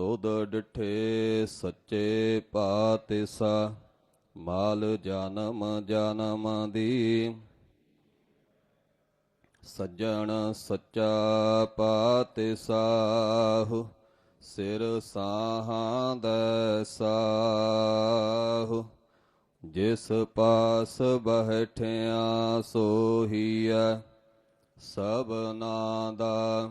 ਤੋਦ ਡਿਠੇ ਸੱਚੇ ਪਾਤਿਸਾ, ਮਾਲ ਜਨਮ ਜਨਮ ਦੀ। ਸੱਜਣ ਸੱਚਾ ਪਾਤਿਸਾਹੁ, ਸਿਰ ਸਾਹਾਂ ਦੈ ਸਾਹੁ। ਜਿਸ ਪਾਸ ਬਹਿਠਿਆ ਸੋਹੀਐ ਸਭਨਾ ਦਾ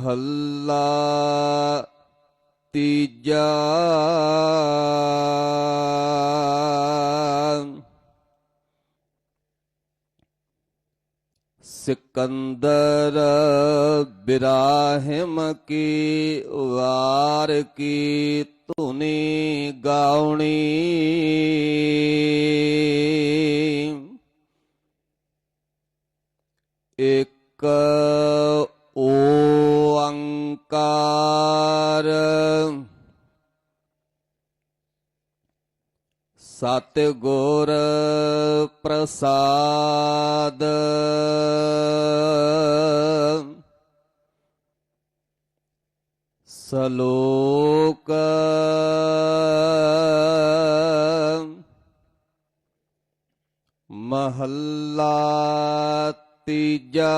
ਮਹੱਲਾ ਤੀਜਾ ਸਿਕੰਦਰ ਬਿਰਾਹਿਮ ਕੀ ਵਾਰ ਕੀ ਧੁਨੀ ਗਾਉਣੀ ਇਕ ਓੰਕਾਰ। ਸਤ ਗੁਰ ਪ੍ਰਸਾਦ। ਸਲੋਕ। ਮਹੱਲਾ ਤੀਜਾ।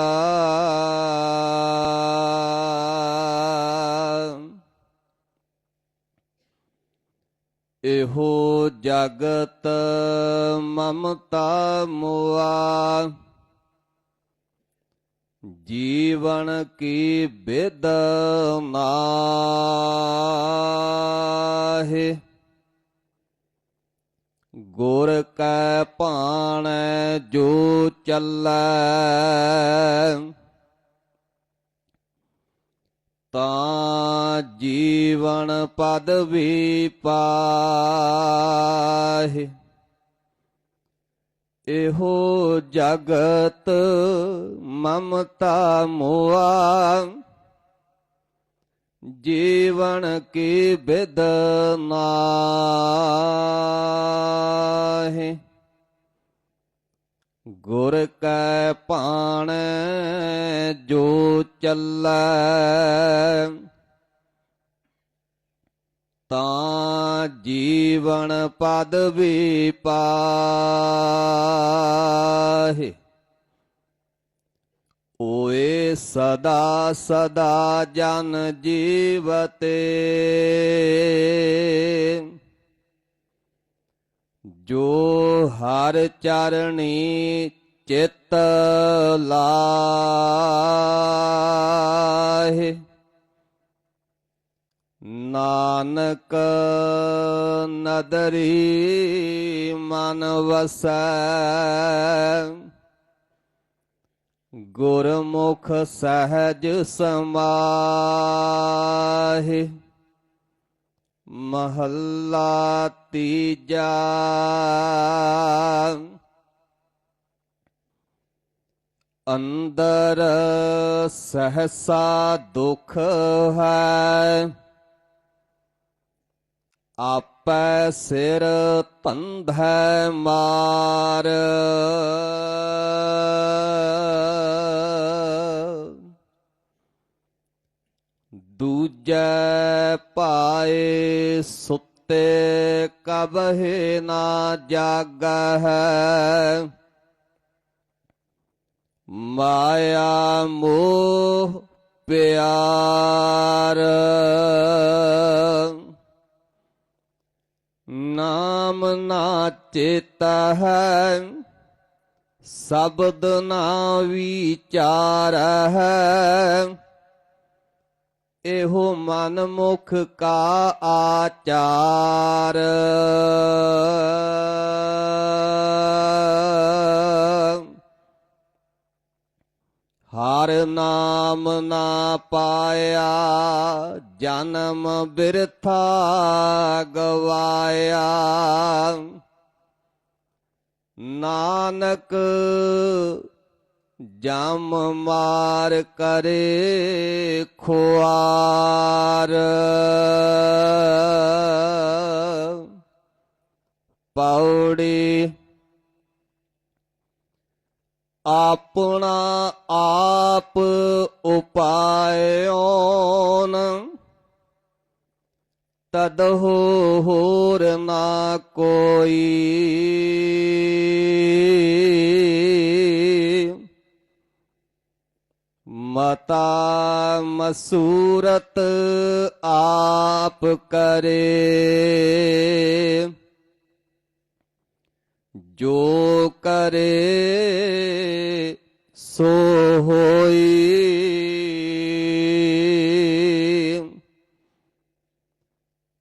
ਇਹੋ ਜਗਤ ਮਮਤਾ ਮੁਆ। ਜੀਵਨ ਕੀ ਬਿਦ ਨਾਹਿ। ਗੁਰ ਕੈ ਭਾਣੈ ਜੋ ਚੱਲੈ। ਤਾਂ ਜੀਵਨ ਪਦ ਵੀ ਪਾਹਿ। ਇਹੋ ਜਗਤ ਮਮਤਾ ਮੁਆ। ਜੀਵਨ ਕੀ ਬਿਦ ਨਾਹਿ। ਗੁਰ ਕੈ ਭਾਣ ਜੋ ਚੱਲੈ, ਤਾਂ ਜੀਵਨ ਪਦ ਵੀ ਪਾਹਿ। ਓਏ ਸਦਾ ਸਦਾ ਜਨ ਜੀਵਤੇ। ਜੋ ਹਰ ਚਰਣੀ ਚਿਤ ਲਾਹੇ। ਨਾਨਕ ਨਦਰੀ ਮਨ ਵਸੈ। ਗੁਰਮੁਖ ਸਹਿਜ ਸਮਾਹਿ। ਮਹੱਲਾ ਤੀਜਾ। ਅੰਦਰ ਸਹਸਾ ਦੁਖ ਹੈ। ਆਪੈ ਸਿਰ ਧੰਧੈ ਮਾਰ। ਦੂਜੈ ਪਾਏ ਸੁੱਤੇ ਕਬਹਿ ਨਾ ਜਾਗਹਿ। ਮਾਇਆ ਮੋਹ ਪਿਆਰ। ਨਾਮ ਨਾ ਚੇਤਾ ਹੈ ਸ਼ਬਦ ਨਾ ਵਿਚਾਰ ਹੈ ਇਹੋ ਮਨ ਮੁਖ ਕਾ ਆਚਾਰ। ਹਰ ਨਾਮ ਨਾ ਪਾਇਆ ਜਨਮ ਬਿਰਥਾ ਗਵਾਇਆ। ਨਾਨਕ ਜਮ ਮਾਰ ਕਰੇ ਖੁਆਰ। ਪੌੜੀ ਆਪਣਾ ਆਪ ਉਪਾਇਓਨ। ਤਦ ਹੋਰ ਨਾ ਕੋਈ। ਮਤਾ ਮਸੂਰਤ ਆਪ ਕਰੇ। ਜੋ ਕਰੇ ਸੋ ਹੋਈ।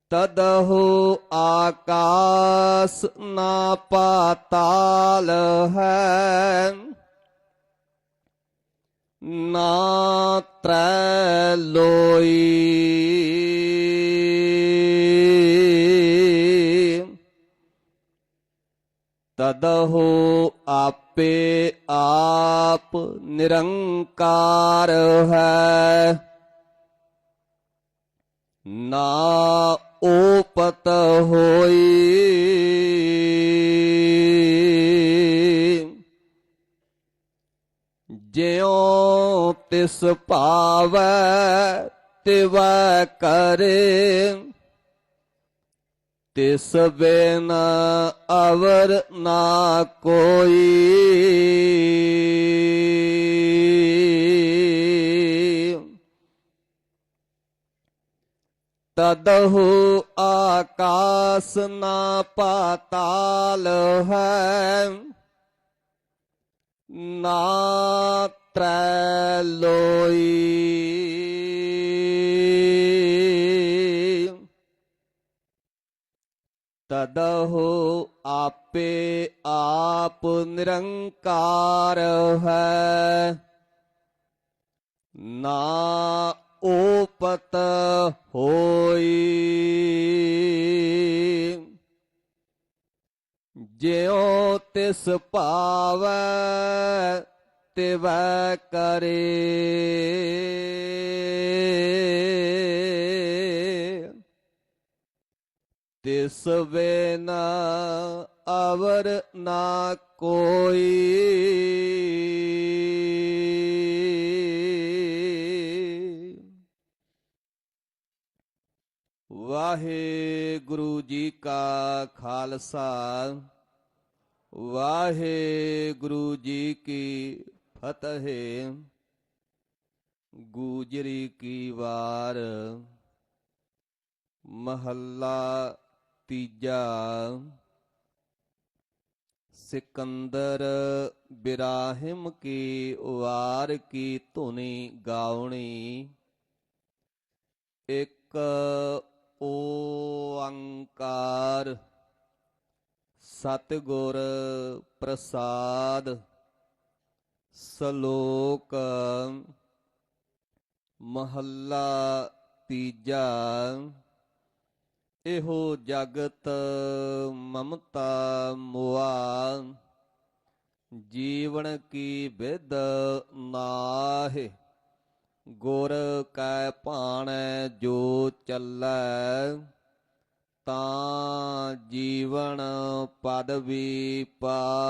ਤਦਹੁ ਆਕਾਸ ਨਾ ਪਾਤਾਲ ਹੈ। ਨਾ ਤ੍ਰੈ ਲੋਈ ਤਦਹੁ ਆਪੇ ਆਪ ਨਿਰੰਕਾਰ ਹੈ। ਨਾ ਓਪਤ ਹੋਈ। ਜਿਉ ਤਿਸ ਭਾਵੈ ਤਿਵੈ ਕਰੇ। ਤਿਸ ਬਿਨ ਅਵਰ ਨਾ ਕੋਈ। ਤਦਹੁ ਆਕਾਸ ਨਾ ਪਾਤਾਲ ਹੈ। ਨਾ ਤ੍ਰੈ ਲੋਈ ਤਦਹੁ ਆਪੇ ਆਪ ਨਿਰੰਕਾਰ ਹੈ। ਨਾ ਓਪਤ ਹੋਈ। ਜਿਉ ਤਿਸ ਭਾਵੈ ਤਿਵੈ ਕਰੇ। ਤਿਸ ਬਿਨ ਅਵਰ ਨਾ ਕੋਈ। ਵਾਹਿਗੁਰੂ ਜੀ ਕਾ ਖਾਲਸਾ। ਵਾਹਿਗੁਰੂ ਜੀ ਕੀ ਫਤਿਹ। ਗੂਜਰੀ ਕੀ ਵਾਰ। ਮਹੱਲਾ ਤੀਜਾ। ਸਿਕੰਦਰ ਬਿਰਾਹਿਮ ਕੀ ਵਾਰ ਕੀ ਧੁਨੀ ਗਾਉਣੀ। ਇੱਕ ਓੰਕਾਰ ਸਤਿਗੁਰ ਪ੍ਰਸਾਦ ਸ਼ਲੋਕ ਮਹੱਲਾ ਤੀਜਾ, ਇਹੋ ਜਗਤ ਮਮਤਾ ਮੁਆ, ਜੀਵਨ ਕੀ ਵਿਦ ਨਾਹਿ, ਗੁਰ ਕੈ ਭਾਣੈ ਜੋ ਚੱਲੈ। ਤਾਂ ਜੀਵਨ ਪਦਵੀ ਪਾਹੇ।